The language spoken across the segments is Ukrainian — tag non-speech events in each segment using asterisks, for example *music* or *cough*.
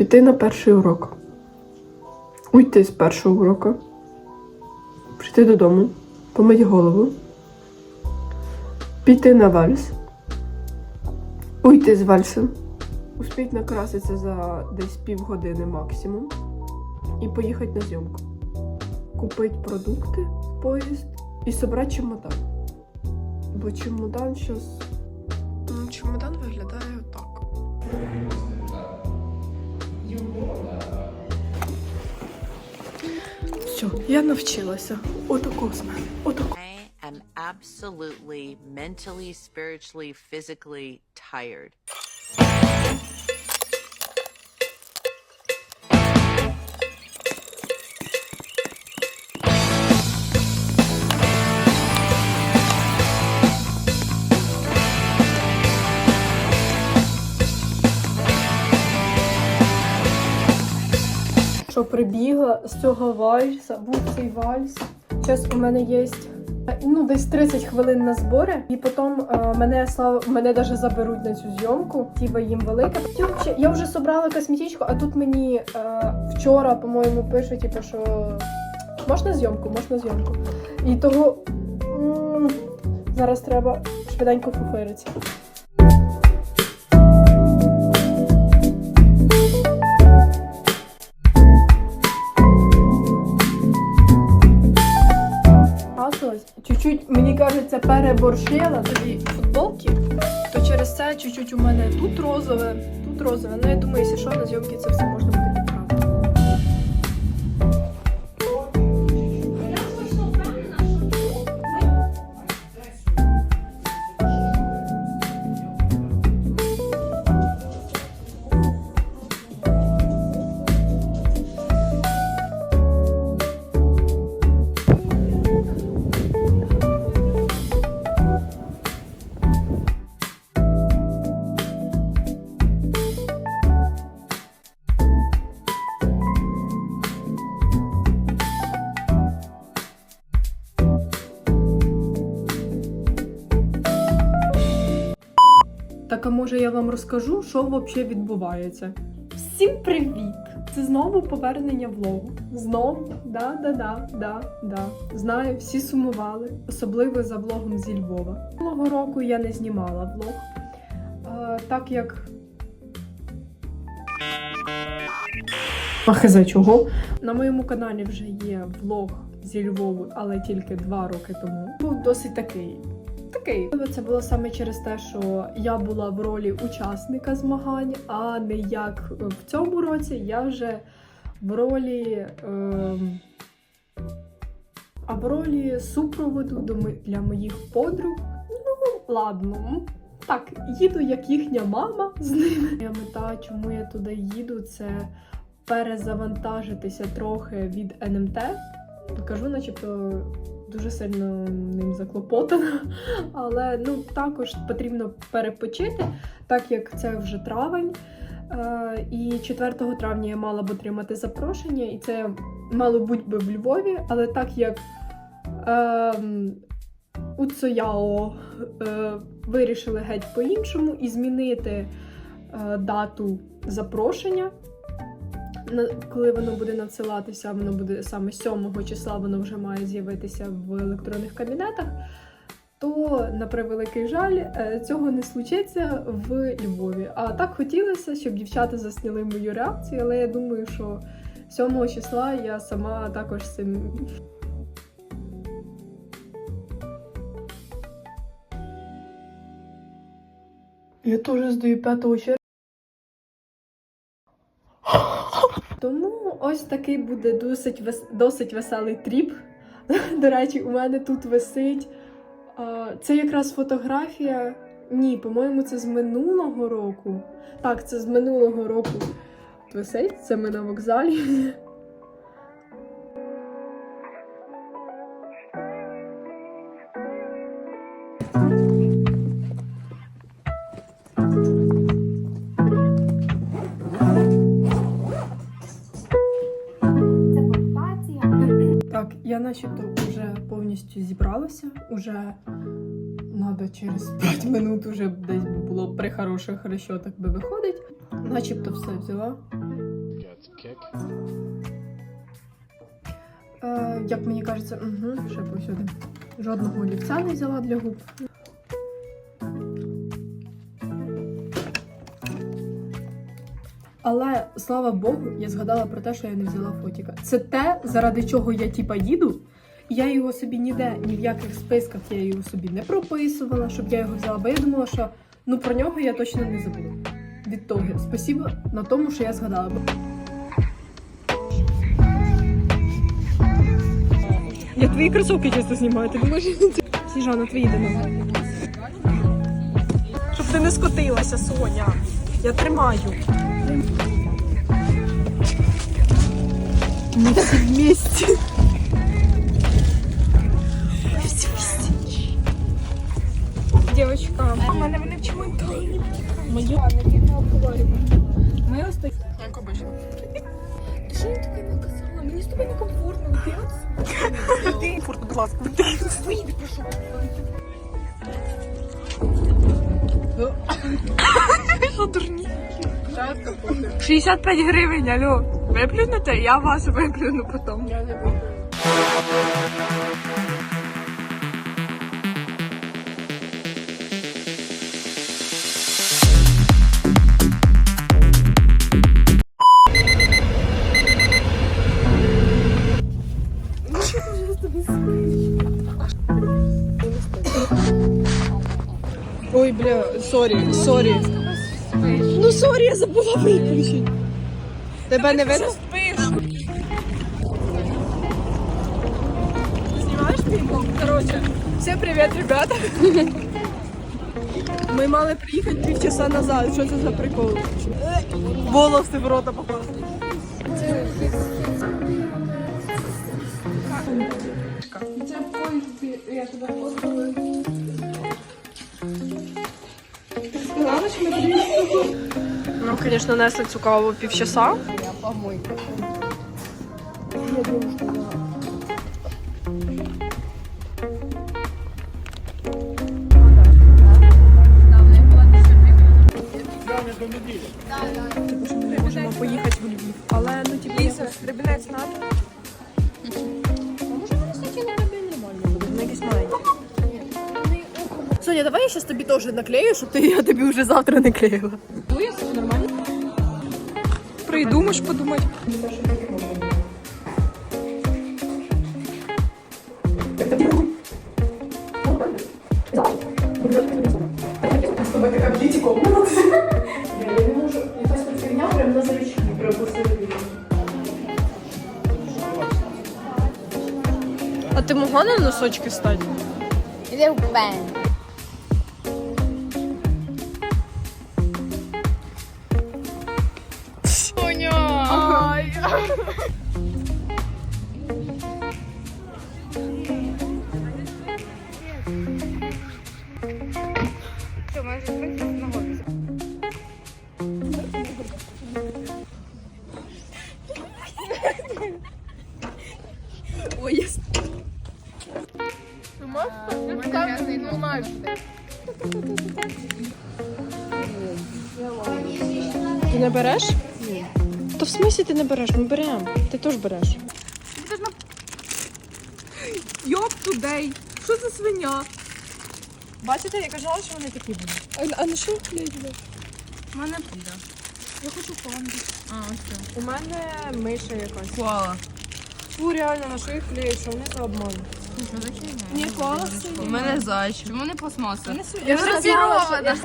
Піти на перший урок. Уйти з першого уроку. Прийти додому, помити голову. Піти на вальс. Уйти з вальсу. Успіть накраситися за десь півгодини максимум. І поїхати на зйомку. Купити продукти поїзд і собрати чемодан. Бо чемодан щас. Ну, Чемодан виглядає отак. Все, я навчилася. Отако з мене. Отако. I am absolutely mentally, spiritually, physically tired. Що прибігла з цього вальса, був цей вальс. Зараз у мене є ну, десь 30 хвилин на збори, і потім е, мене слава мене даже заберуть на цю зйомку. Тіба їм велика. Я вже, я вже собрала косметичку, а тут мені е, вчора, по-моєму, пишуть, типу, що можна зйомку, можна зйомку. І того м, зараз треба швиденько фуфиритися. Чуть-чуть, мені кажеться, переборщила тоді футболки, то через це чуть-чуть у мене тут розове, тут розове. Ну я думаю, якщо що, на зйомки це все можна я вам розкажу, що взагалі відбувається? Всім привіт! Це знову повернення влогу. Знову, да, да, да, да, да. Знаю, всі сумували, особливо за влогом зі Львова. Минулого року я не знімала влог, а, так як. Ахи чого? На моєму каналі вже є влог зі Львову, але тільки два роки тому. Був досить такий такий. Це було саме через те, що я була в ролі учасника змагань, а не як в цьому році я вже в ролі. ем, а в ролі супроводу для моїх подруг. Ну, ладно. Так, їду як їхня мама з ними. Моя мета, чому я туди їду, це перезавантажитися трохи від НМТ. Кажу, начебто дуже сильно ним заклопотана, але ну також потрібно перепочити, так як це вже травень. Е, і 4 травня я мала б отримати запрошення, і це мало бути би в Львові, але так як е, у Цояо е, вирішили геть по-іншому і змінити е, дату запрошення. Коли воно буде надсилатися, воно буде саме 7 числа, воно вже має з'явитися в електронних кабінетах. То, на превеликий жаль, е, цього не случиться в Львові. А так хотілося, щоб дівчата засняли мою реакцію, але я думаю, що 7 числа я сама також цим. Я теж здаю 5 червня. Тому ось такий буде досить, досить веселий тріп. До речі, у мене тут висить. Це якраз фотографія. Ні, по-моєму, це з минулого року. Так, це з минулого року. Висить, це ми на вокзалі. Так, я начебто вже повністю зібралася. Уже треба через 5 минут уже десь би було при хороших розчотах би виходить. начебто все взяла. Е, як мені кажеться, угу, ще посюди. Жодного олівця не взяла для губ. Але слава Богу, я згадала про те, що я не взяла фотіка. Це те, заради чого я типа їду. Я його собі ніде, ні в яких списках я його собі не прописувала, щоб я його взяла. Бо я думала, що ну про нього я точно не забуду. Відтоги, спасибо на тому, що я згадала. Я твої кросовки часто знімаю, ти думаєш? Сніжана, до ноги. Щоб ти не скотилася, Соня. Я тримаю. Ми всі вместе. Всі вместе. Дівчатка, у мене вони в чемодані. Мої. Ми остаємо. Як обично. Ти що я таке наказала? Мені з тобою некомфортно, ти Фурт, будь ласка. прошу. Що дурні? 65 гривень, алло. Виплюнете? Я вас виплюну потім. Я не. Ой, бля, сорі, сорі. Ну, сорі, я забула виключити. Тебе не видно? Знімаєш мій блог? Короче, всім привіт, ребята. Ми мали приїхати півчаса назад. Що це за прикол? Волоси в рота попали. Нам, конечно, несли цю каву півчаса. Ми можемо поїхати в Львів. Але ну. Ліза, ребенець надо. Може вони хотіли тобі нормально буде, вони якісь маленькі. Соня, давай я зараз тобі теж наклею, щоб ти, я тобі вже завтра не клеїла. Нормально? Прийду, можеш подумати. На зрачки, прямо. А ти могла на носочки стати? В бен. Ай. Що, може, принцеса на голові? Ой, я... Ти не береш? Ні. То в смислі ти не береш? Ми беремо. Ти теж береш. Йоп тудей! Що за свиня? Бачите, я казала, що вони такі будуть. А, а на що клеїть? У мене піде. Я хочу панду. А, ось У мене миша якась. Коала. Фу, реально, на що їх клеють? Що вони за обман? Ні, кола У мене зайчик. Чому не пластмаса? Я ж розірвана.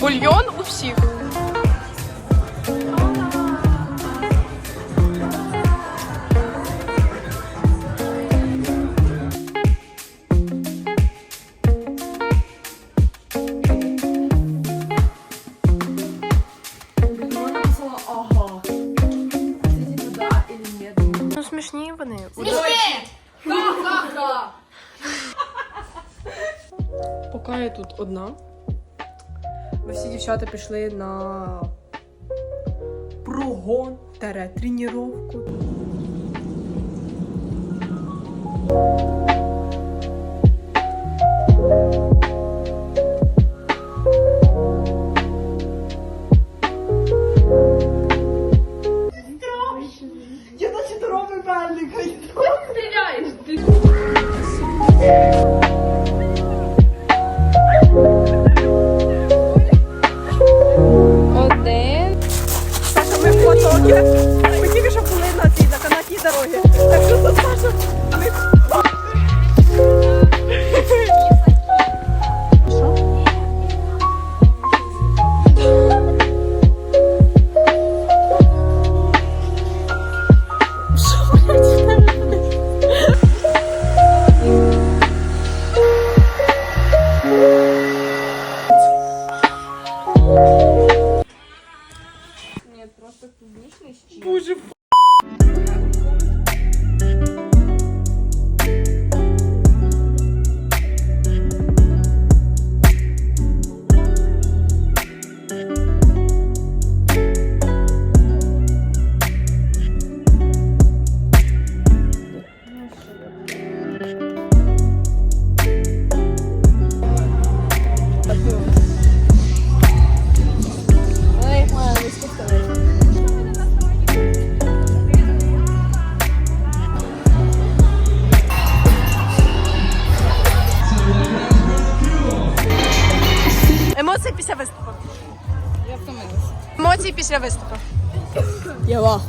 Бульйон у всіх. Ну смішні вони. Поки я тут одна. Ми всі дівчата пішли на прогон тере тренировку.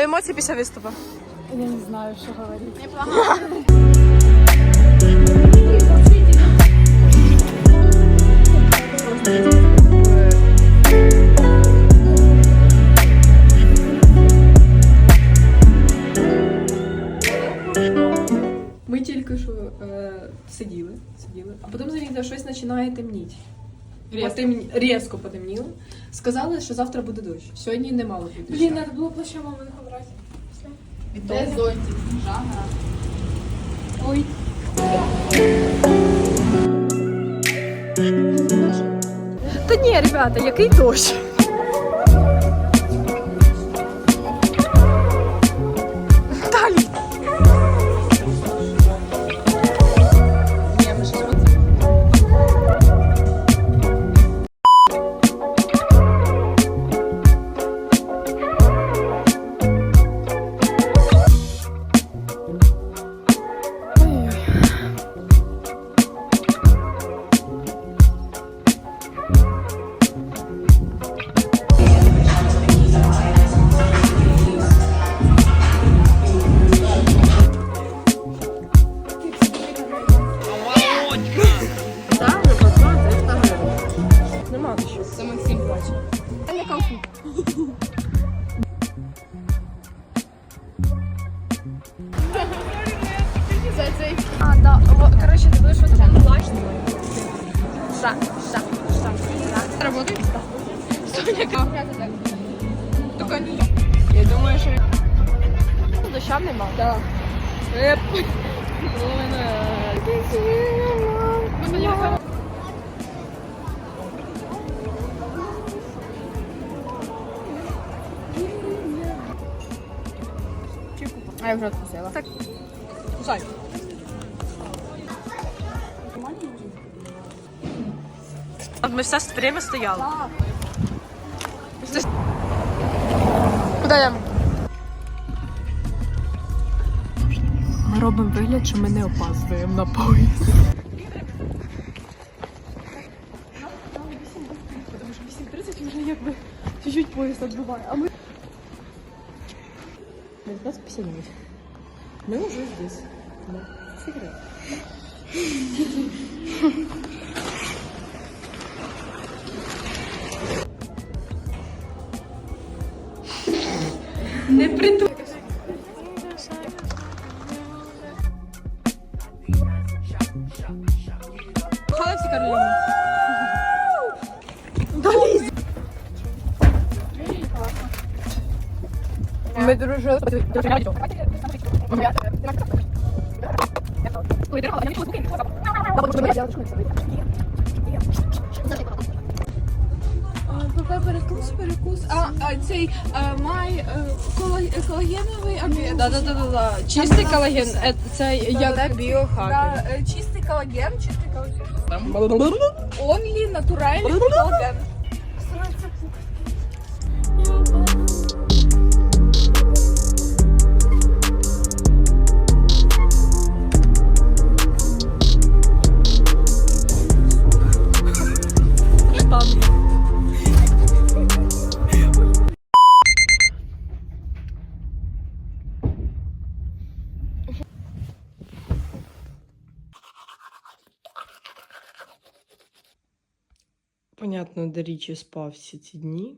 Емоції після виступу. Я не знаю, що говорити. Ми тільки що е, сиділи, сиділи, а потім замітили, щось починає темніти. Потемні... резко потемніло. Сказали, що завтра буде дощ. Сьогодні не мало бути. Блін, треба було плаща мами на побрати. Де зонтик? Жага. Ой. Та ні, ребята, який дощ. Работает? Только не. Я думаю, що... Доща нема. Да. Еп. А я вже відпустила. Так. Кусай. Ми все время стояли. Куди йдемо? Ми робимо вигляд, що ми не опаздуємо на поїзд. Чуть-чуть поїзд відбиває, а ми... 19.59. Мы уже здесь. Да. Секрет. Не приду. Кохала всі Кароліни. Ми дружили. Поки перекус, перекус. А, а цей а, май а, коло- колагеновий обід. Да, да, да, да, да. Чистий колаген, е, це як Да, біохакер. е, чистий колаген, чистий колаген. Only натуральний колаген. *laughs* Непонятно, до річі спав всі ці дні.